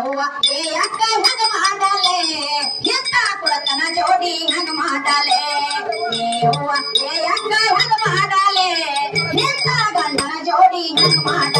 ಯವ್ವ ಏ ಮಾಡಲೆ ಜೋಡಿ ಮಾಡಲೆ ಗಂಡನ ಜೋಡಿ ಮಾಡ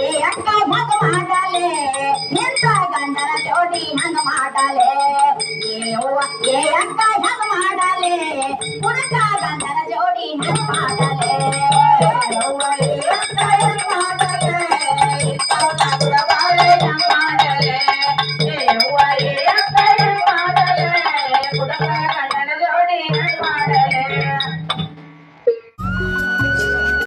ಏ ಅಕ್ಕ ಮಗ ಮಾಡಲೆ ನಿಂತ ಗಂಡರ ಜೋಡಿ ಹಂಗ ಮಾಡಲೆ? ಏವ್ವ ಏ ಅಕ್ಕ ಹಂಗ ಮಾಡಲೆ ಹುಡುಕ ಗಂಡರ ಜೋಡಿ ಹಂಗ ಮಾಡಲೆ?